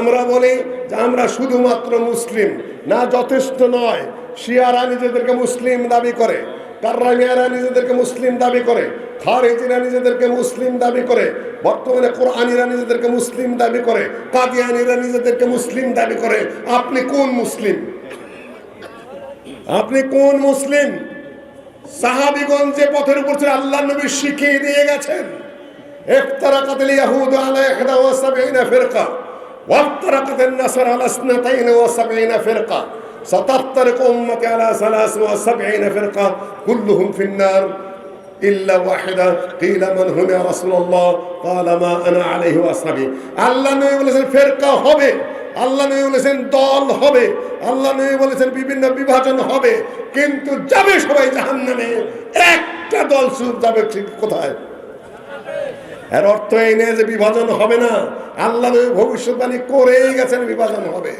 আমরা বলি যে আমরা শুধুমাত্র মুসলিম, না যথেষ্ট নয়, শিয়ারা নিজেদেরকে মুসলিম দাবি করে, কার্রামিয়ারা নিজেদেরকে মুসলিম দাবি করে, খারেজিরা নিজেদেরকে মুসলিম দাবি করে, বর্তমানে কোরআনিরা নিজেদেরকে মুসলিম দাবি করে, কাদিয়ানিরা নিজেদেরকে মুসলিম দাবি করে। আপনি কোন মুসলিম? আপনি কোন মুসলিম? সাহাবিগঞ্জ যে পথের উপর ছিল, আল্লাহ নবী শিখিয়ে দিয়ে গেছেন। ইফতারাকাতিল ইয়াহুদ আলা 71 ফিরকা। وافترقت النصر على 72 فرقة ستفترق أمتي على 73 فرقة كلهم في النار إلا واحدة قيل من هم يا رسول الله قال ما أنا عليه وأصحابي আল্লাহ নবী বলেছেন ফেরকা হবে আল্লাহ নবী বলেছেন দল হবে আল্লাহ নবী বলেছেন বিভিন্ন বিভাজন হবে কিন্তু যাবে সবাই জাহান্নামে একটা দল শুধু যাবে ঠিক কোথায় এর অর্থ এই নেই যে বিভাজন হবে না। আল্লাহ ভবিষ্যৎবাণী করেই গেছেন, বিভাজন হবে।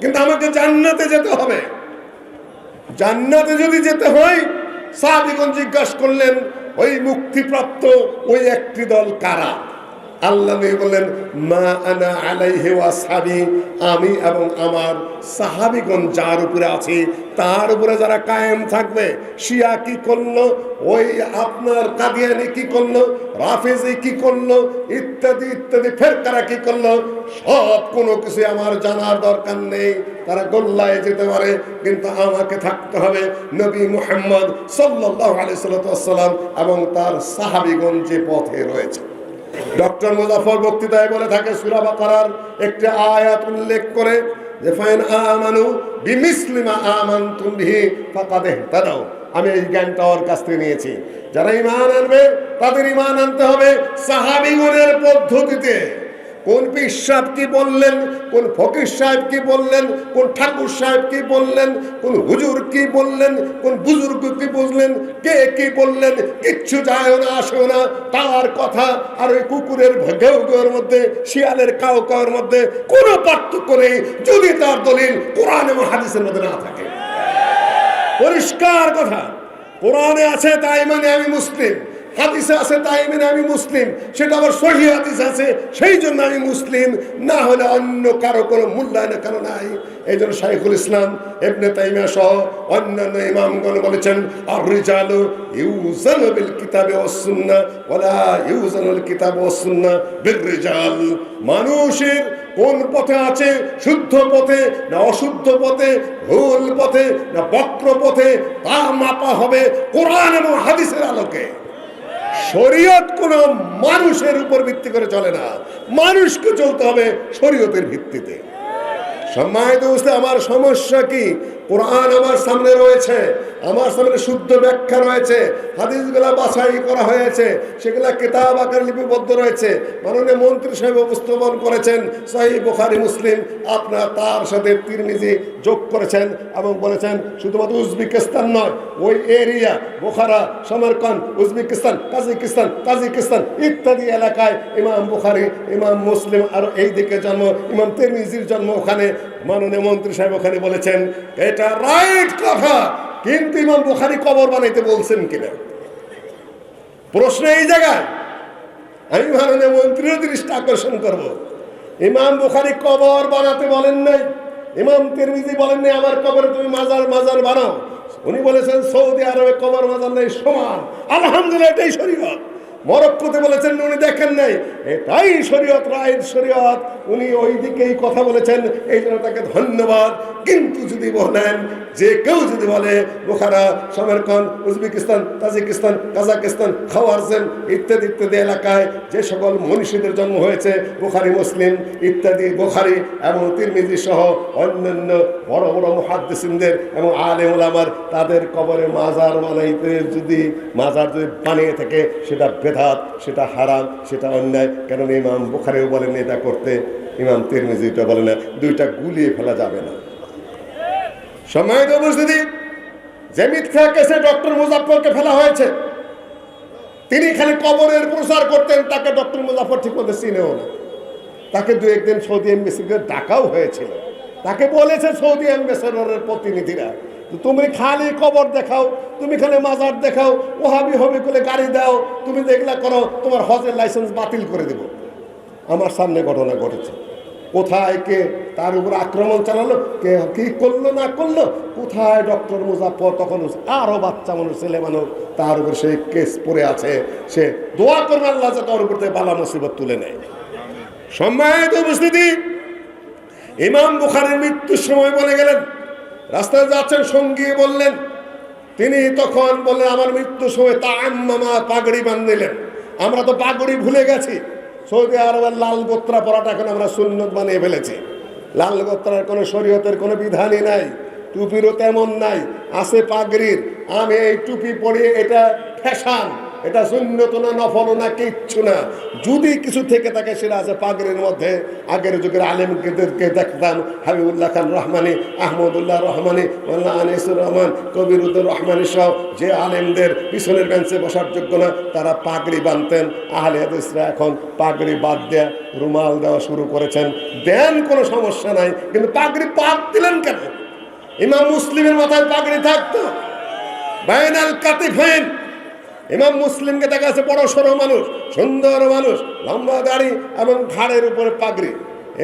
কিন্তু আমাকে জান্নাতে যেতে হবে। জান্নাতে যদি যেতে হয়, সাহাবিগণ জিজ্ঞাসা করলেন, ওই মুক্তিপ্রাপ্ত ওই একটি দল কারা? আল্লাহ নবী বললেন, মা আনা আলাইহি ওয়াসহাবি আমি এবং আমার সাহাবিগণ যার উপরে আছি, তার উপরে যারা কায়েম থাকবে, শিয়া কি করল, ওই আপনার কাদিয়ানি কি করল, রাফেজি কি করল, ইত্যাদি ইত্যাদি, ফেরকারা কি করল, সব কোনো কিছু আমার জানার দরকার নেই। তারা গোল্লায় যেতে পারে, কিন্তু আমাকে থাকতে হবে নবী মুহাম্মদ সাল্লাল্লাহু আলাইহি সাল্লাম এবং তার সাহাবিগণ যে পথে রয়েছে। ডক্টর মুজাফর বক্তৃতায় বলে থাকে, সুরা বাকারার একটি আয়াত উল্লেখ করে যে, ফাইন আমানু বিমিসলিমা আমান তুমি ফাকাদে ইহতাদাও আমি এই জ্ঞানটা ওর কাছ থেকে নিয়েছি। যারা ইমান আনবে, তাদের ইমান আনতে হবে সাহাবিগুনের পদ্ধতিতে। কোন পীর সাহেব কি বললেন? কোন ফকির সাহেব কি বললেন? কোন ঠাকুর সাহেব কি বললেন? কোন হুজুর কি বললেন? কোন বুজুর্গ কি বুঝলেন কে কি বললেন? কিচ্ছু যায় না আসেও না। তার কথা আর ওই কুকুরের ঘেউ ঘেউর মধ্যে, শিয়ালের কাউ কাউর মধ্যে কোনো পার্থক্য নেই, যদি তার দলিল কোরআন এবং হাদিসের মধ্যে না থাকে। পরিষ্কার কথা। কোরআনে আছে তাই মানে আমি মুসলিম। হাদিসে আছে, তাই মানে আমি মুসলিম। সেটা আবার সহি হাদিস আছে, সেই জন্য আমি মুসলিম। না হলে অন্য কারও কোনো মূল্যায়নের কেন নাই। এই জন্য শাইখুল ইসলাম এবনে তাইমিয়া সহ অন্যান্য ইমামগণ বলেছেন আর রিজালু ইউজানু বিল কিতাবে ওয়াস সুন্নাহ ওয়ালা ইউজানুল কিতাব ওয়াস সুন্নাহ বির রিজাল মানুষের কোন পথে আছে শুদ্ধ পথে, না অশুদ্ধ পথে, ভুল পথে, না বক্র পথে, তা মাপা হবে কোরআন এবং হাদিসের আলোকে। শরীয়ত কোনো মানুষের উপর ভিত্তি করে চলে না। মানুষকে চলতে হবে শরীয়তের ভিত্তিতে। সম্মানিত বুঝতে আমার সমস্যা কি? কোরআন আমার সামনে রয়েছে, আমার সামনে শুদ্ধ ব্যাখ্যা রয়েছে, হাদিসগুলা বাছাই করা হয়েছে, সেগুলা কেতাব আকার লিপিবদ্ধ রয়েছে। মাননীয় মন্ত্রী সাহেব উপস্থাপন করেছেন, সহি বুখারি মুসলিম, আপনার তার সাথে তিরমিজি যোগ করেছেন এবং বলেছেন, শুধুমাত্র উজবেকিস্তান নয়, ওই area, Bukhara Samarkand Uzbekistan Kazakhstan Tajikistan ইত্যাদি এলাকায় ইমাম বুখারি, ইমাম মুসলিম আর এই দিকে জন্ম, ইমাম তিরমিজির জন্ম ওখানে। মাননীয় মন্ত্রী সাহেব ওখানে বলেছেন, এটা রাইট কথা। কিন্তু ইমাম বুখারি কবর বানাইতে বলছেন কিনা? প্রশ্ন এই জায়গায়। আমি মাননীয় মন্ত্রীর দৃষ্টি আকর্ষণ করব। ইমাম বুখারি কবর বানাতে বলেন নাই। ইমাম তিরমিজি বলেন নাই, আমার কবরে তুমি মাজার মাজার বানাও। উনি বলেছেন, সৌদি আরবে কবর, মাজার নেই, সমান। আলহামদুলিল্লাহ, এটাই শরীয়ত। মরক্কোতে বলেছেন, উনি দেখেন নাই। এটাই শরীয়ত, রায়ের শরীয়ত। উনি ওই দিকেই কথা বলেছেন, এই জন্য তাকে ধন্যবাদ। কিন্তু যদি বলেন, যে কেউ যদি বলে, Bukhara Samarkand Uzbekistan, Tajikistan, Kazakhstan, Khwarezm ইত্যাদি ইত্যাদি এলাকায় যে সকল মনীষীদের জন্ম হয়েছে, বুখারি, মুসলিম ইত্যাদি, বুখারি এবং তিরমিজি সহ অন্যান্য বড় বড় মুহাদ্দিসিনদের এবং আলেম ওলামার তাদের কবরে মাজার বানাইতে যদি, মাজার যদি বানিয়ে থাকে, সেটা বেধাত সেটা হারাম, সেটা অন্যায়। কেন ইমাম বুখারেও বলেন এটা করতে, ইমাম তিরমিজিটা বলে না। দুইটা গুলিয়ে ফেলা যাবে না। সম্মানিত উপস্থিতি, যে মিথ্যা কেসে ডক্টর মুজাফরকে ফেলা হয়েছে, তিনি খালি কবরের প্রচার করতেন, তাকে ডক্টর মুজাফর ঠিক মতো চিনেও না। তাকে দু একদিন সৌদি এম্বাসিকে ডাকাও হয়েছিল। তাকে বলেছে সৌদি অ্যাম্বাসেডরের প্রতিনিধিরা। তুমি খালি কবর দেখাও, তুমি খালি মাজার দেখাও, ওহাবি হবি করে গাড়ি দাও, তুমি যেগুলা করো, তোমার হজের লাইসেন্স বাতিল করে দেব। আমার সামনে ঘটনা ঘটেছে। কোথায় কে তার উপর আক্রমণ চালালো, কে কি করল, না করল, কোথায় ডক্টর মুজাফর তখন আরও বাচ্চা মানুষ, ছেলে মানুষ, তার উপর সেই কেস পড়ে আছে। সে দোয়া করবে আল্লাহ যাতে ওর উপর থেকে বালা মুসিবত তুলে নেয়। সম্মানিত উপস্থিতি, ইমাম বুখারের মৃত্যুর সময় বলে গেলেন রাস্তায় যাচ্ছেন সঙ্গী বললেন, তিনি তখন বললেন, আমার মৃত্যুর সময় তা আম্মামা পাগড়ি বান্ধিলেন। আমরা তো পাগড়ি ভুলে গেছি। সৌদি আরবের লাল গোত্রা পরাটা এখন আমরা সুন্নত বানিয়ে ফেলেছি। লাল গোত্রার কোনো শরীয়তের কোনো বিধানই নাই। টুপিরও তেমন নাই। আছে পাগড়ির। আমি এই টুপি পরিয়ে এটা ফ্যাশন। এটা শূন্যত না, নফল না, কিচ্ছু না। যদি কিছু থেকে থাকে, সেটা আছে পাগড়ির মধ্যে। আগের যুগের আলেমকে দেখতাম, হাবিবুল্লাহ খান রহমানি, আহমদুল্লাহ রহমানি মোল্লা আনিসুর রহমান কবিরুদ্দুর রহমানি সহ যে আলেমদের পিছনের বেঞ্চে বসার যোগ্য না, তারা পাগড়ি বাঁধতেন আহলে হাদিসরা এখন পাগড়ি বাদ দেয়া রুমাল দেওয়া শুরু করেছেন। দেন কোনো সমস্যা নাই, কিন্তু পাগড়ি বাদ দিলেন কেন? ইমাম মুসলিমের মাথায় পাগড়ি থাকতো। বাইনাল কাতিফাইন ইমাম মুসলিমকে দেখা যাচ্ছে বড় সড়ো মানুষ, সুন্দর মানুষ, লম্বা দাড়ি এবং ঘাড়ের উপরে পাগড়ি।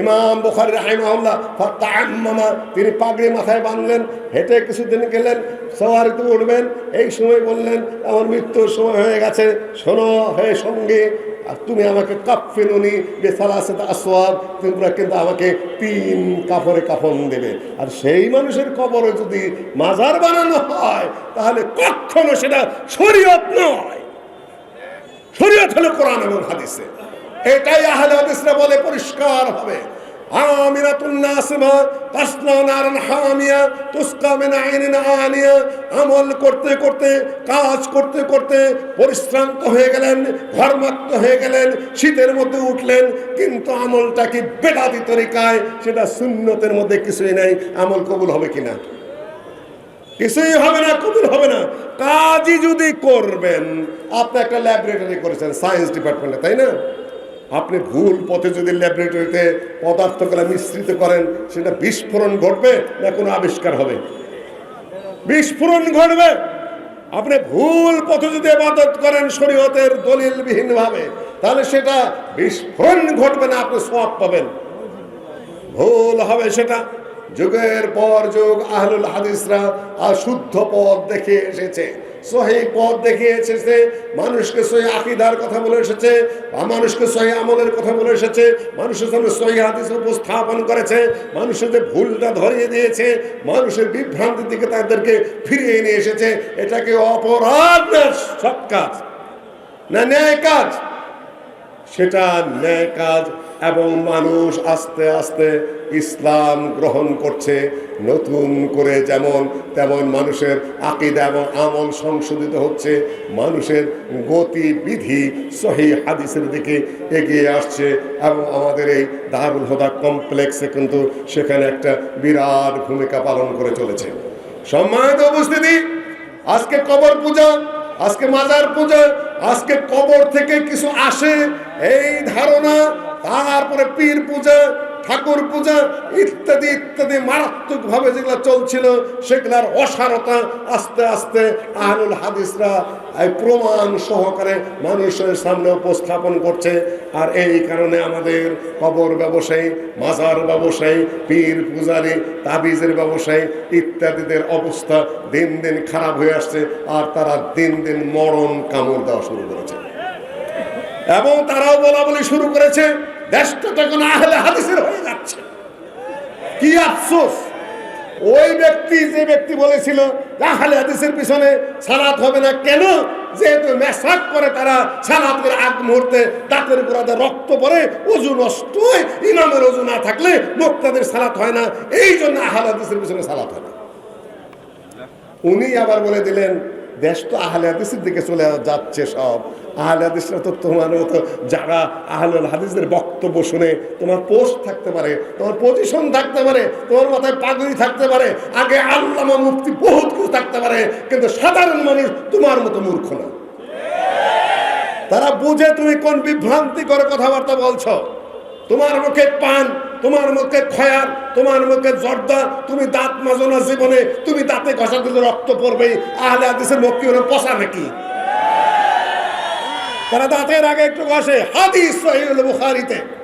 ইমাম বুখারি রাহিমাহুল্লাহ ফাত্তাআম্মামা, তিনি পাগড়ি মাথায় বাঁধলেন, হেঁটে কিছুদিন গেলেন, সওয়ারিতে উঠবেন, এই সময় বললেন, আমার মৃত্যুর সময় হয়ে গেছে, শোনো হে সঙ্গে, আর তুমি আমাকে কাফিনুনি বেসালাসেত আসওয়াব তোমরা কিন্তু আমাকে তিন কাপড়ে কাফন দেবে। আর সেই মানুষের কবরে যদি মাজার বানানো হয়, তাহলে কখনো সেটা শরীয়ত নয়। শরীয়ত হলো কোরআন এবং হাদিসে। এটাই আহলে হাদিসরা বলে পরিষ্কার হবে। আমিরাতুন নাসিমা তাসনা নারান হামিয়া, তুসকা মিন আইনিন আনিয়া আমল করতে করতে, কাজ করতে করতে পরিশ্রান্ত হয়ে গেলেন, ঘর্মাক্ত হয়ে গেলেন, শীতের মধ্যে উঠলেন, কিন্তু আমলটা কি বেদাতি তরিকায়, সেটা সুন্নতের মধ্যে কিছুই নাই। আমল কবুল হবে কিনা? কিছুই হবে না, কবুল হবে না। কাজই যদি করবেন, আপনি একটা ল্যাবরেটরি করেছেন, সায়েন্স ডিপার্টমেন্টে, তাই না? আপনি ভুল পথে যদি ল্যাবরেটরিতে পদার্থগুলো মিশ্রিত করেন, সেটা বিস্ফোরণ ঘটবে না কোনো আবিষ্কার হবে? বিস্ফোরণ ঘটবে। আপনি ভুল পথে যদি ইবাদত করেন শরীয়তের দলিলবিহীন ভাবে তাহলে সেটা বিস্ফোরণ ঘটবে না, আপনি সব পাবেন। ভুল হবে সেটা। যুগের পর যুগ আহলুল হাদিসরা আর শুদ্ধ পথ দেখে এসেছে। সহি পথ দেখে এসেছে মানুষকে সহি আকিদার কথা বলে এসেছে, বা মানুষকে সহি আমলের কথা বলে এসেছে মানুষের সামনে সহি হাদিস উপস্থাপন করেছে মানুষের যে ভুলটা ধরিয়ে দিয়েছে, মানুষের বিভ্রান্তির দিকে তাদেরকে ফিরিয়ে নিয়ে এসেছে এটাকে অপরাধ সৎ কাজ? না ন্যায় কাজ? সেটা ন্যায় কাজ এবং মানুষ আস্তে আস্তে ইসলাম গ্রহণ করছে। নতুন করে যেমন তেমন মানুষের আকিদা এবং আমল সংশোধিত হচ্ছে। মানুষের গতিবিধি সহি হাদিসের দিকে এগিয়ে আসছে এবং আমাদের এই দারুল হোদা কমপ্লেক্সে কিন্তু সেখানে একটা বিরাট ভূমিকা পালন করে চলেছে। সম্মানিত উপস্থিতি, আজকে কবর পূজা, আজকে মাজার পূজা, আজকে কবর থেকে কিছু আসে, এই ধারণা তারপরে পীর পূজা, ঠাকুর পূজা, ইত্যাদি ইত্যাদি মারাত্মক ভাবে যেগুলো চলছিল, সেগুলার অসারতা আস্তে আস্তে আহলুল হাদিসরা প্রমাণ সহকারে মানুষের সামনে উপস্থাপন করছে। আর এই কারণে আমাদের কবর ব্যবসায়ী, মাজার ব্যবসায়ী, পীর পূজারী, তাবিজের ব্যবসায়ী ইত্যাদিদের অবস্থা দিন দিন খারাপ হয়ে আসছে আর তারা দিন দিন মরণ কামড় দেওয়া শুরু করেছে। এবং তারাও বলা বলি শুরু করেছে। দেশটা তখন আহলে হাদিসের হয়ে যাচ্ছে। কি আফসোস। ওই ব্যক্তি যে ব্যক্তি বলেছিল আহলে হাদিসের পিছনে সালাত হবে না কেন? যেহেতু মেসাক করে তারা সালাতের আগ মুহূর্তে দাঁতের গোড়াতে রক্ত পরে ওজু নষ্ট হয়, ইমামের ওজু না থাকলে মোক্তাদের সালাত হয় না। এই জন্য আহলে হাদিসের পিছনে সালাত হয় না। উনি আবার বলে দিলেন দেশ তো আহলে হাদিসের দিকে চলে যাচ্ছে সব। আহলে হাদিসরা তো তোমার মতো যারা আহলুল হাদিসের বক্তব্য শুনে তোমার পোস্ট থাকতে পারে, তোমার পজিশন থাকতে পারে, তোমার মাথায় পাগড়ি থাকতে পারে, আগে আল্লামা মুক্তি বহুত কিছু থাকতে পারে, কিন্তু সাধারণ মানুষ তোমার মতো মূর্খ না। তারা বুঝে তুমি কোন বিভ্রান্তি করে কথাবার্তা বলছো। তোমার মুখে পান তোমার মুখে খয়ার, তোমার মুখে জর্দা, তুমি দাঁত মাজো না জীবনে, তুমি দাঁতে ঘষা দিলে রক্ত পড়বে। আহলে হাদিসের মুখ কি হলো পচা নাকি? তারা দাঁতের আগে একটু ঘষে। হাদিস সহিহুল বুখারীতে।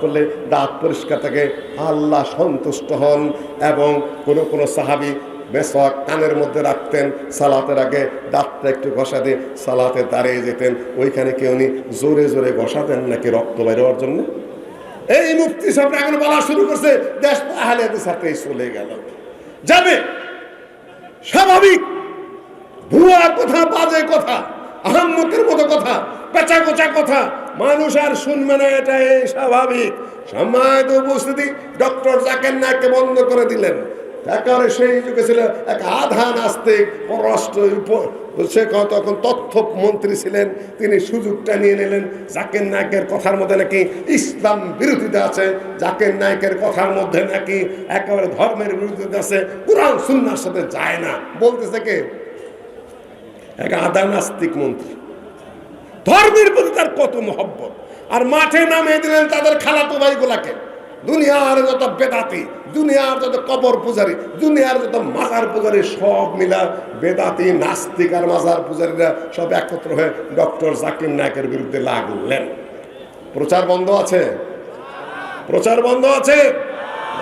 করলে দাঁত পরিষ্কার থাকে। আল্লাহ সন্তুষ্ট হন এবং কোন কোন সাহাবী মেসওয়াক কানের মধ্যে রাখতেন, সালাতের আগে দাঁতটা একটু ঘষা দিয়ে সালাতে দাঁড়িয়ে যেতেন। ওইখানে কেউ উনি জোরে জোরে ঘষাতেন নাকি রক্ত বের হওয়ার জন্য? এই মুক্তি সব এখন বলা শুরু করছে, দেশ আহলে সাথে চলে গেল। যাবে? স্বাভাবিক। ভুয়া কথা, বাজে কথা আহম্মকের মতো কথা, পেঁচা কোচা কথা, মানুষ আর শুনবে না, এটাই স্বাভাবিক। সম্মানিত উপস্থিতি, ডক্টর জাকের নাককে বন্ধ করে দিলেন। একেবারে সেই যুগে ছিল এক আধা নাস্তিক, পররাষ্ট্র সে তখন তথ্য মন্ত্রী ছিলেন, তিনি সুযোগটা নিয়ে নিলেন, জাকির নায়কের কথার মধ্যে নাকি ইসলাম বিরোধিতা আছে, জাকির নায়কের কথার মধ্যে নাকি একেবারে ধর্মের বিরোধিতা আছে, কোরআন সুন্নার সাথে যায় না। বলতেছে কে? এক আধা নাস্তিক মন্ত্রী। ধর্মের প্রতি তার কত মহব্বত। আর মাঠে নামিয়ে দিলেন তাদের খালাতো ভাইগুলাকে। দুনিয়ার যত বেদাতি, দুনিয়ার যত কবর পূজারি, দুনিয়ার যত মাজার পূজারি, সব মিলা বেদাতি, নাস্তিক আর মাজার পূজারীরা সব একত্র হয়ে ডক্টর জাকির নায়কের বিরুদ্ধে লাগলেন। প্রচার বন্ধ আছে? প্রচার বন্ধ আছে?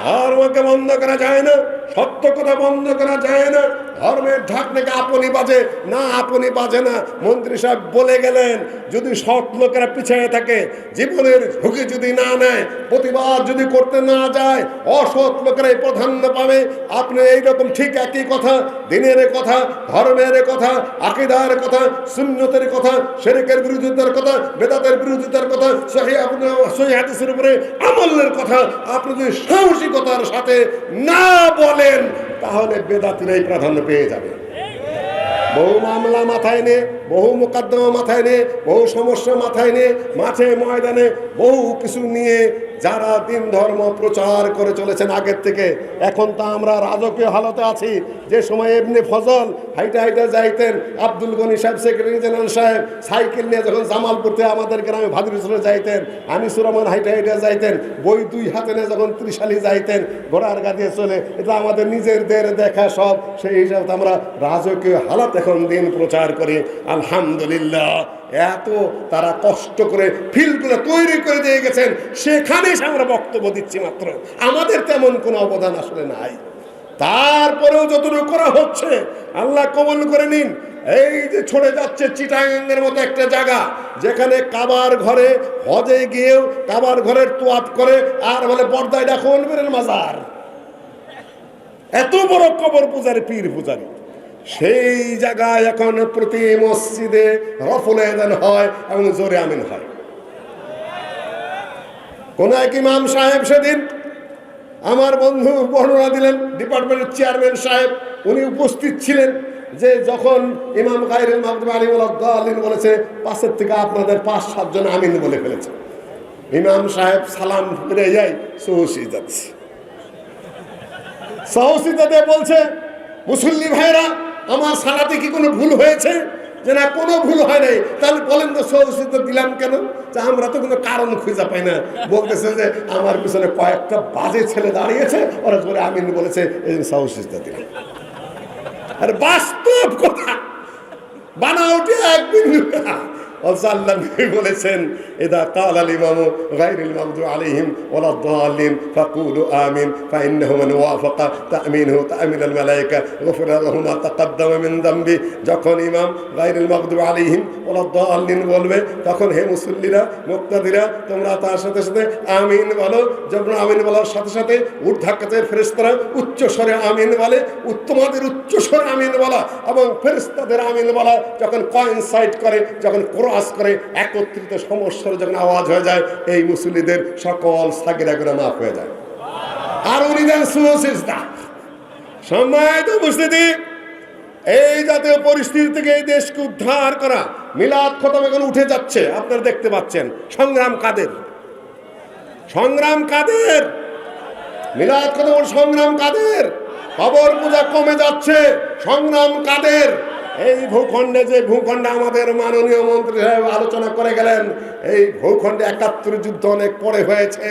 ধর্মকে বন্ধ করা যায় না সত্য কথা বন্ধ করা যায় না, ধর্মের ঢাকনাকে আপনি বাজে? না, আপনি বাজে না। মন্ত্রী সাহেব বলে গেলেন, যদি সৎ লোকেরা পিছিয়ে থাকে, জীবনের ঝুঁকি যদি না নেয়, প্রতিবাদ যদি করতে না যায়, অসৎ লোকেরাই প্রাধান্য পাবে। আপনি এইরকম ঠিক একই কথা, দিনের কথা, ধর্মের কথা, আকিদার কথা, সুন্নতের কথা শেরেকের বিরোধিতার কথা, বেদাতের বিরোধিতার কথা, সহি আপনি সহি উপরে আমলের কথা। আপনি যদি সাহসিকতার সাথে না বলেন, তাহলে বেদাতিরাই প্রাধান্য পেয়ে যাবে। বহু মামলা মাথায় নে বহু মোকদ্দমা মাথায় নে বহু সমস্যা মাথায় নে মাঠে ময়দানে বহু কিছু নিয়ে যারা দিন ধর্ম প্রচার করে চলেছেন আগের থেকে, এখন তা আমরা রাজকীয় হালতে আছি। যে সময় এমনি ফজল হাইটা হাইটা যাইতেন, আব্দুল গনি সাহেব সেক্রেটারি জেনারেল সাহেব, সাইকেল নিয়ে যখন জামালপুরতে আমাদের গ্রামে ভাদুরেশ্বরে যাইতেন, আনিসুর রহমান হাইটা হাইটা যাইতেন, বই দুই হাতে নিয়ে যখন ত্রিশালি যাইতেন, ঘোড়ার গাদিয়ে চলে, এটা আমাদের নিজেদের দেখা সব। সেই হিসাবে আমরা রাজকীয় হালত এখন দিন প্রচার করি। আলহামদুলিল্লাহ। এত তারা কষ্ট করে ফিল্ডগুলো তৈরি করে দিয়ে গেছেন, সেখানে আমরা বক্তব্য দিচ্ছি মাত্র। আমাদের তেমন কোনো অবদান আসলে নাই। তারপরেও যতটুকু করা হচ্ছে, আল্লাহ কবল করে নিন। এই যে ছড়ে যাচ্ছে চিটাঙ্গের মতো একটা জায়গা, যেখানে কাবার ঘরে হজে গিয়েও কাবার ঘরের তোয়াপ করে আর বলে, পর্দায় অনবের মাজার। এত বড় কবর পূজারি, পীর পূজারি। সেই জায়গায় এখন প্রতি মসজিদে রফুল হয় এবং জোরে আমিন হয়। কোন এক ইমাম সাহেব সেদিন আমার বন্ধু বর্ণনা দিলেন, ডিপার্টমেন্টের চেয়ারম্যান সাহেব, উনি উপস্থিত ছিলেন যে যখন ইমাম গাইরুল মাহমুদ আলী বলেছে, পাশের থেকে আপনাদের পাঁচ সাতজন আমিন বলে ফেলেছে। ইমাম সাহেব সালাম ফিরে যাই সহসি যাচ্ছে। সাহসিতাতে বলছে, মুসল্লি ভাইরা আমার সালাতে কি কোনো ভুল হয়েছে? যে না, কোনো ভুল হয় নাই। তাহলে বলেন তো সৌসিদ্ধ দিলাম কেন? যে আমরা তো কোনো কারণ খুঁজে পাই না। বলতেছে যে, আমার পিছনে কয়েকটা বাজে ছেলে দাঁড়িয়েছে। ওরা করে আমিন বলেছে, এই সহসিতা দিলাম। আর বাস্তব কথা! বানাওটি বলেছেন এদা আমিন মান মিন যখন ইমাম ওয়ালা দাল্লিন বলবে, তখন হে মুসল্লিরা, মুক্তাদিরা, তোমরা তার সাথে সাথে আমিন বলো। যখন আমিন বলার সাথে সাথে ঊর্ধ্বাকাশের ফেরেশতারা উচ্চ স্বরে আমিন বলে, উত্তমাদের উচ্চ স্বরে আমিন বলা এবং ফেরেশতাদের আমিন বলা যখন কয়েনসাইড করে, যখন ক্রস করে একত্রিত সমস্যার যখন আওয়াজ হয়ে যায়, এই মুসল্লিদের সকল সাগিরা করে মাফ হয়ে যায়। আর উনি দেন সুসিজদা। সম্মানিত উপস্থিতি, এই জাতীয় পরিস্থিতি থেকে এই দেশকে উদ্ধার করা মিলাদ খতম এখন উঠে যাচ্ছে, আপনারা দেখতে পাচ্ছেন। সংগ্রাম কাদের? সংগ্রাম কাদের? মিলাদ খতম সংগ্রাম কাদের? কবর পূজা কমে যাচ্ছে, সংগ্রাম কাদের? এই ভূখণ্ডে যে ভূখণ্ডে আমাদের মাননীয় মন্ত্রী সাহেব আলোচনা করে গেলেন, এই ভূখণ্ডে একাত্তর যুদ্ধ অনেক পরে হয়েছে।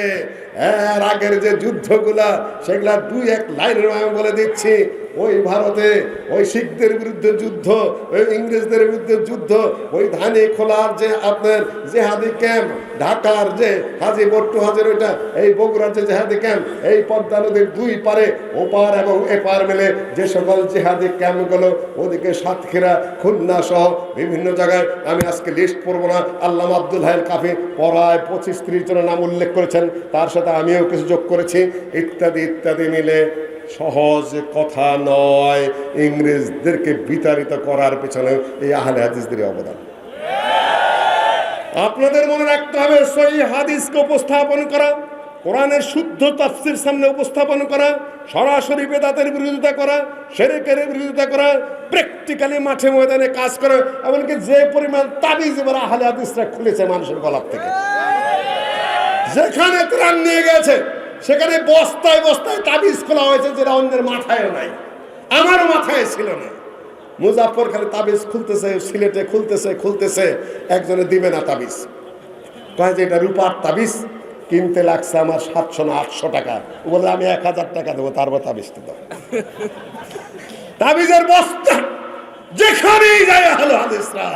এর আগের যে যুদ্ধগুলা, সেগুলা দুই এক লাইনের আমি বলে দিচ্ছি। ওই ভারতে ওই শিখদের বিরুদ্ধে যুদ্ধ, ওই ইংরেজদের বিরুদ্ধে যুদ্ধ, ওই ধানি খোলার যে আপনার জেহাদি ক্যাম্প, ঢাকার যে হাজি বট্টু হাজির ওইটা, এই বগুড়ার যে জেহাদি ক্যাম্প, এই পদ্মা নদীর দুই পারে, ওপার এবং এপার মেলে যে সকল জেহাদি ক্যাম্পগুলো, ওদিকে সাতক্ষীরা, খুলনা সহ বিভিন্ন জায়গায় আমি আজকে লিস্ট পড়ব না। আল্লাহ আব্দুল হাইল কাফি পড়ায় পঁচিশ ত্রিশ জনের নাম উল্লেখ করেছেন, তার সাথে আমিও কিছু যোগ করেছি। ইত্যাদি ইত্যাদি মিলে সহজ কথা নয়। ইংরেজদেরকে বিতাড়িত করার পেছনে এই আহলে হাদিসদের অবদান। আপনাদের মনে রাখতে হবে সই হাদিসকে উপস্থাপন করা, কোরআনের শুদ্ধ তাফসির সামনে উপস্থাপন করা, সরাসরি বেদাতের বিরোধিতা করা, শেরেকের বিরোধিতা করা প্র্যাকটিক্যালি মাঠে ময়দানে কাজ করা, এমনকি যে পরিমাণ তাবিজ এবার আহলে হাদিসরা খুলেছে মানুষের গলার থেকে। যেখানে ত্রাণ নিয়ে গেছে সেখানে বস্তায় বস্তায় তাবিজ খোলা হয়েছে যেটা অন্যের মাথায় নাই, আমারও মাথায় ছিল না। মুজাফর খালি তাবিজ খুলতেছে, সিলেটে খুলতেছে খুলতেছে, একজনে দিবে না তাবিজ। কয় যে এটা রূপার তাবিজ, কিনতে লাগছে আমার সাতশো না আটশো টাকা। ও বলে, আমি এক হাজার টাকা দেবো, তারপর তাবিজটা দাও। তাবিজের বস্তা যেখানেই যায় আহলে হাদিসরা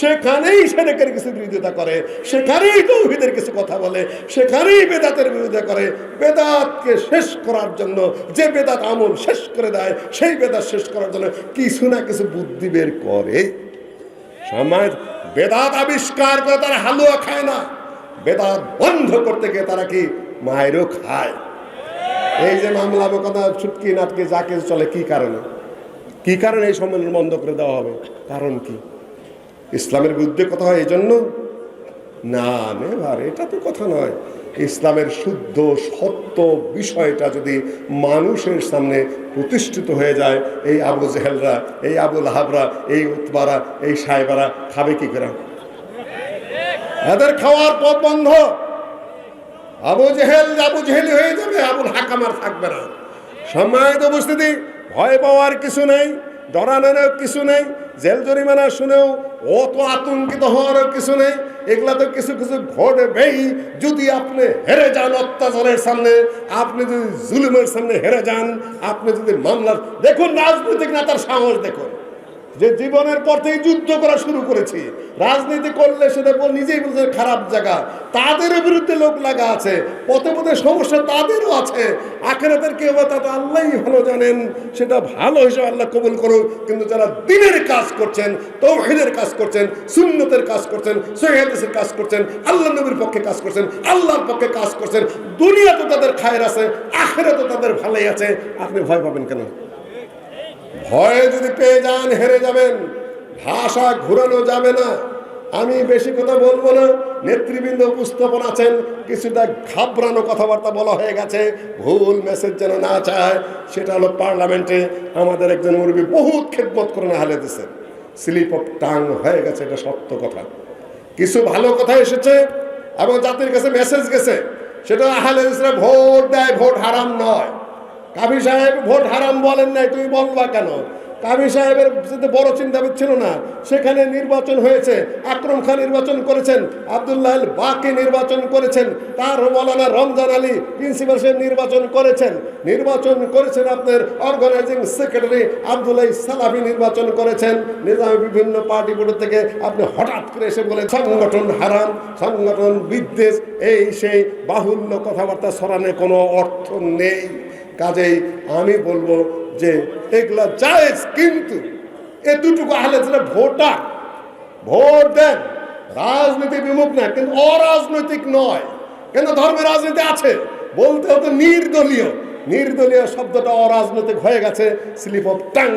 সেখানেই সেরেকের কিছু বিরোধিতা করে, সেখানেই তৌহিদের কিছু কথা বলে, সেখানেই বেদাতের বিরোধিতা করে। বেদাতকে শেষ করার জন্য, যে বেদাত আমল শেষ করে দেয়, সেই বেদাত শেষ করার জন্য কিছু না কিছু বুদ্ধি বের করে। সমাজ বেদাত আবিষ্কার করে তারা হালুয়া খায় না। বেদাত বন্ধ করতে গিয়ে তারা কি মায়েরও খায়? এই যে মামলা মোকদ্দমা, ছুটকি, নাটকে, যা কিছু চলে, কি কারণে? কি কারণে এই সম্মেলন বন্ধ করে দেওয়া হবে? কারণ কি? ইসলামের বিরুদ্ধে কথা হয় এই জন্য না নেভার এটা তো কথা নয়। ইসলামের শুদ্ধ, সত্য বিষয়টা যদি মানুষের সামনে প্রতিষ্ঠিত হয়ে যায়, এই আবু জেহেলরা, এই আবুল হাবরা এই উতবারা, এই সাহেবারা খাবে কি করে? এদের খাওয়ার পথ বন্ধ। আবু জেহেল আবু জেহেলি হয়ে যাবে, আবুল হাকামার থাকবে না। সম্মানিত উপস্থিতি ভয় পাওয়ার কিছু নেই, ডরানোরও কিছু নেই, জেল জরিমানা শুনেও অত আতঙ্কিত হওয়ারও কিছু নেই এগুলা তো কিছু কিছু ঘটবেই যদি আপনি হেরে যান অত্যাচারের সামনে, আপনি যদি জুলুমের সামনে হেরে যান, আপনি যদি মামলার দেখুন, রাজনৈতিক নেতার সাহস দেখুন। যে জীবনের পর থেকে যুদ্ধ করা শুরু করেছি, রাজনীতি করলে সেটা নিজেই বলছে খারাপ জায়গা। তাদের বিরুদ্ধে লোক লাগা আছে, পথে পথে সমস্যা তাদেরও আছে। আখেরাতের কি হবে তা তো আল্লাহই ভালো জানেন, সেটা ভালো হিসেবে আল্লাহ কবুল করুক। কিন্তু যারা দিনের কাজ করছেন, তৌহিদের কাজ করছেন, সুন্নতের কাজ করছেন সহিদের কাজ করছেন, আল্লাহ নবীর পক্ষে কাজ করছেন, আল্লাহর পক্ষে কাজ করছেন দুনিয়া তো তাদের খায়ের আছে আখেরা তো তাদের ভালোই আছে। আপনি ভয় পাবেন কেন? ভয়ে যদি পেয়ে যান, হেরে যাবেন। ভাষা ঘুরানো যাবে না। আমি বেশি কথা বলব না। নেতৃবৃন্দ উপস্থাপন আছেন। কিছুটা ঘাবড়ানো কথাবার্তা বলা হয়ে গেছে। ভুল মেসেজ যেন না চায়, সেটা হলো পার্লামেন্টে আমাদের একজন মুরব্বী বহুত খেদমত করে না হালে দিছে। স্লিপ অফ টাং হয়ে গেছে, এটা সত্য কথা। কিছু ভালো কথা এসেছে এবং জাতির কাছে মেসেজ গেছে। সেটা আহলে ভোট দেয়, ভোট হারাম নয়। কাবি সাহেব ভোট হারাম বলেন নাই, তুমি বলবা কেন? কাবি সাহেবের বড় চিন্তা ছিল না, সেখানে নির্বাচন হয়েছে, আকরম খান নির্বাচন করেছেন, আবদুল্লাহ বাকি নির্বাচন করেছেন, তার মৌলানা রমজান আলী প্রিন্সিপাল সাহেব নির্বাচন করেছেন। নির্বাচন করেছেন আপনার অর্গানাইজিং সেক্রেটারি আবদুল্লাহ সালাফি নির্বাচন করেছেন। নিজামী বিভিন্ন পার্টি বোর্ড থেকে আপনি হঠাৎ করে এসে বলেন, সংগঠন হারাম, সংগঠন বিদ্বেষ, এই সেই বাহুল্য কথাবার্তা সরানোর কোনো অর্থ নেই। কাজেই আমি বলব যে এগুলা জায়েজ কিন্তু এ দুটুকু আহলে ভোটার, ভোট দেন। রাজনীতি বিমুখ না, কিন্তু অরাজনৈতিক নয়। কিন্তু ধর্মের রাজনীতি আছে? বলতে হতো নির্দলীয়। নির্দলীয় শব্দটা অরাজনৈতিক হয়ে গেছে, স্লিপ অফ টাং।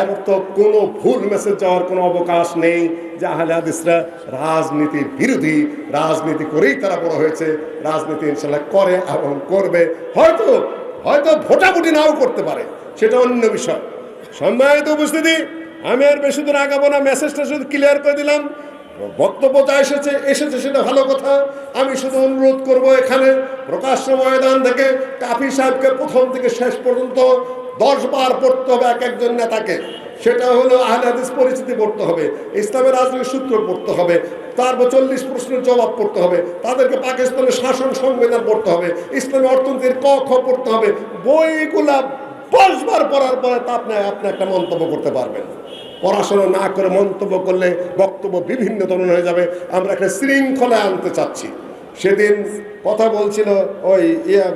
এর তো কোনো ভুল মেসেজ যাওয়ার কোনো অবকাশ নেই, যে আহলে হাদিসরা রাজনীতি বিরোধী, রাজনীতি করেই তারা বড় হয়েছে, রাজনীতি ইনশাল্লাহ করে এবং করবে। হয়তো হয়তো ভোটাভুটি নাও করতে পারে, সেটা অন্য বিষয়। সম্মানিত উপস্থিতি, আমি আর বেশি দূর আগাবো না, মেসেজটা শুধু ক্লিয়ার করে দিলাম। বক্তব্য যা এসেছে এসেছে সেটা ভালো কথা। আমি শুধু অনুরোধ করব এখানে, প্রকাশ্য ময়দান থেকে কাফি সাহেবকে প্রথম থেকে শেষ পর্যন্ত দশ বার পড়তে হবে এক একজন নেতাকে। সেটা হলো আহলে হাদিস পরিচিতি পড়তে হবে, ইসলামের রাজনৈতিক সূত্র পড়তে হবে, তারপর চল্লিশ প্রশ্নের জবাব পড়তে হবে, তাদেরকে পাকিস্তানের শাসন সংবিধান পড়তে হবে, ইসলামী অর্থনীতির ক খ পড়তে হবে, বইগুলা দশবার পড়ার পরে তা আপনি আপনি একটা মন্তব্য করতে পারবেন। পড়াশোনা না করে মন্তব্য করলে বক্তব্য বিভিন্ন ধরনের হয়ে যাবে। আমরা একটা শৃঙ্খলা আনতে চাচ্ছি। সেদিন কথা বলছিল ওই ইয়া,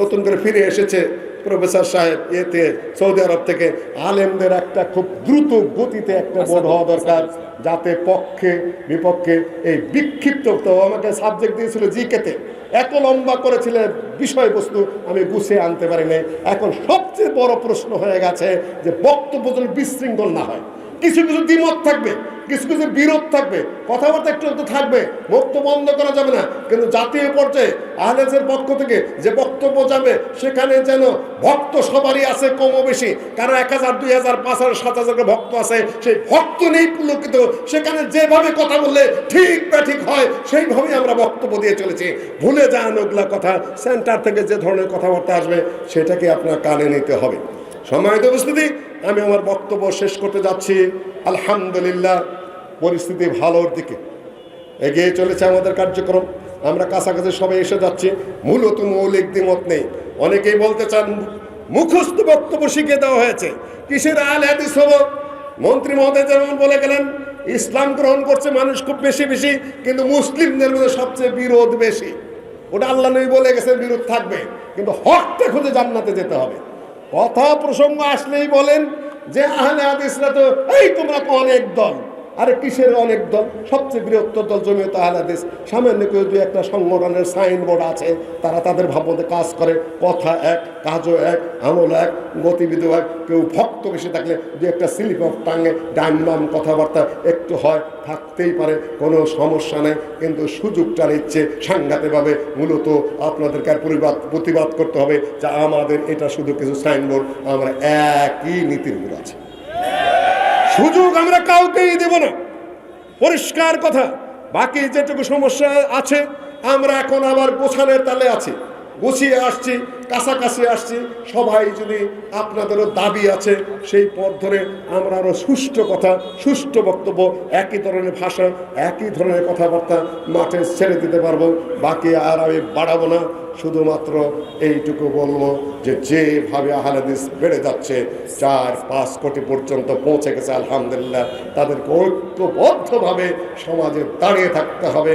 নতুন করে ফিরে এসেছে প্রফেসর সাহেব এতে সৌদি আরব থেকে আলেমদের একটা খুব দ্রুত গতিতে একটা বোর্ড হওয়া দরকার যাতে পক্ষে বিপক্ষে এই বিক্ষিপ্ত আমাকে সাবজেক্ট দিয়েছিল জিকেতে। এত লম্বা করেছিল বিষয়বস্তু আমি গুছিয়ে আনতে পারিনি। এখন সবচেয়ে বড় প্রশ্ন হয়ে গেছে যে বক্তব্য যেন বিশৃঙ্খল না হয়। কিছু কিছু দ্বিমত থাকবে, কিছু কিছু বিরোধ থাকবে, কথাবার্তা একটু একটু থাকবে, মুক্ত বন্ধ করা যাবে না। কিন্তু জাতীয় পর্যায়ে আহলেজের পক্ষ থেকে যে বক্তব্য যাবে, সেখানে যেন ভক্ত সবারই আছে কম বেশি। কারণ এক হাজার, দুই হাজার, পাঁচ হাজার, সাত হাজার ভক্ত আছে, সেই ভক্ত নেই পুলকিত। সেখানে যেভাবে কথা বললে ঠিক বা ঠিক হয়, সেইভাবেই আমরা বক্তব্য দিয়ে চলেছি। ভুলে যান ওগুলা কথা সেন্টার থেকে যে ধরনের কথাবার্তা আসবে, সেটাকে আপনার কানে নিতে হবে। সম্মানিত উপস্থিতি আমি আমার বক্তব্য শেষ করতে যাচ্ছি। আলহামদুলিল্লাহ, পরিস্থিতি ভালোর দিকে। এগিয়ে চলেছে আমাদের কার্যক্রম। আমরা কাছাকাছি সবাই এসে যাচ্ছি। মূলত মৌলিক দ্বিমত নেই। অনেকেই বলতে চান, মুখস্থ বক্তব্য শিখে দেওয়া হয়েছে। কিসের আল হাদিস হব? মন্ত্রী মহোদয় যেমন বলে গেলেন, ইসলাম গ্রহণ করছে মানুষ খুব বেশি বেশি, কিন্তু মুসলিমদের মধ্যে সবচেয়ে বিরোধ বেশি। ওটা আল্লাহ নবী বলে গেছে বিরোধ থাকবে। কিন্তু হকটা খুঁজে জান্নাতে যেতে হবে। কথা প্রসঙ্গ আসলেই বলেন যে আহলে হাদিসরা তো এই তোমরা তো অনেক দল। আরে কিসের অনেক দল? সবচেয়ে বৃহত্তর দল জমিয়ত হাদিস। সামান্য কেউ দু একটা সংগঠনের সাইনবোর্ড আছে। তারা তাদের ভাবমতে কাজ করে। কথা এক, কাজও এক, আমল এক গতিবিধি এক। কেউ ভক্ত বেশি থাকলে দু একটা স্লিপ অফ টাঙ্গে ডাইন বাম কথাবার্তা একটু হয়, থাকতেই পারে, কোনো সমস্যা নেই। কিন্তু সুযোগটা নিচ্ছে সাংঘাতিকভাবে মূলত আপনাদেরকে আর পরিবাদ প্রতিবাদ করতে হবে যে আমাদের এটা শুধু কিছু সাইনবোর্ড আমরা একই নীতির উপর আছে। সুযোগ আমরা কাউকেই দেব না। পরিষ্কার কথা। বাকি যেটুকু সমস্যা আছে, আমরা এখন আবার গোছালের তালে আছি। গুছিয়ে আসছি, কাছাকাছি আসছি। সবাই যদি আপনাদেরও দাবি আছে, সেই পথ ধরে আমরা আরও সুষ্ঠু কথা, সুষ্ঠু বক্তব্য, একই ধরনের ভাষা, একই ধরনের কথাবার্তা মাঠে ছেড়ে দিতে পারব। বাকি আর আমি বাড়াবো না, শুধুমাত্র এইটুকু বলব যে যেভাবে আহলাদিস বেড়ে যাচ্ছে, চার, পাঁচ কোটি পর্যন্ত পৌঁছে গেছে, আলহামদুলিল্লাহ। তাদেরকে ঐক্যবদ্ধভাবে সমাজে দাঁড়িয়ে থাকতে হবে।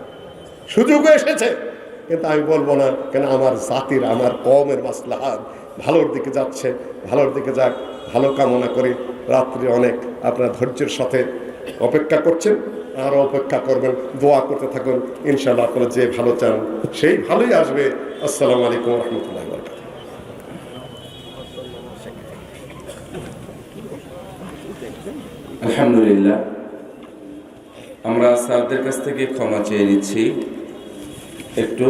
সুযোগ এসেছে। কিন্তু আমি বলব না, কেন আমার জাতির, আমার কমের মাসলাহাত ভালোর দিকে যাচ্ছে, ভালোর দিকে যাক, ভালো কামনা করি রাত্রি অনেক আপনার ধৈর্যের সাথে অপেক্ষা করছেন, আরও অপেক্ষা করবেন, দোয়া করতে থাকুন ইনশাল্লাহ আপনারা যে ভালো চান, সেই ভালোই আসবে। আসসালামু আলাইকুম রহমতুল্লাহ আলহামদুলিল্লাহ। আমরা স্যারদের কাছ থেকে ক্ষমা চেয়ে নিচ্ছি। একটু।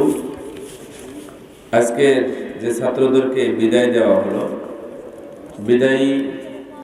আজকের যে ছাত্রদেরকে বিদায় দেওয়া হলো, বিদায়ী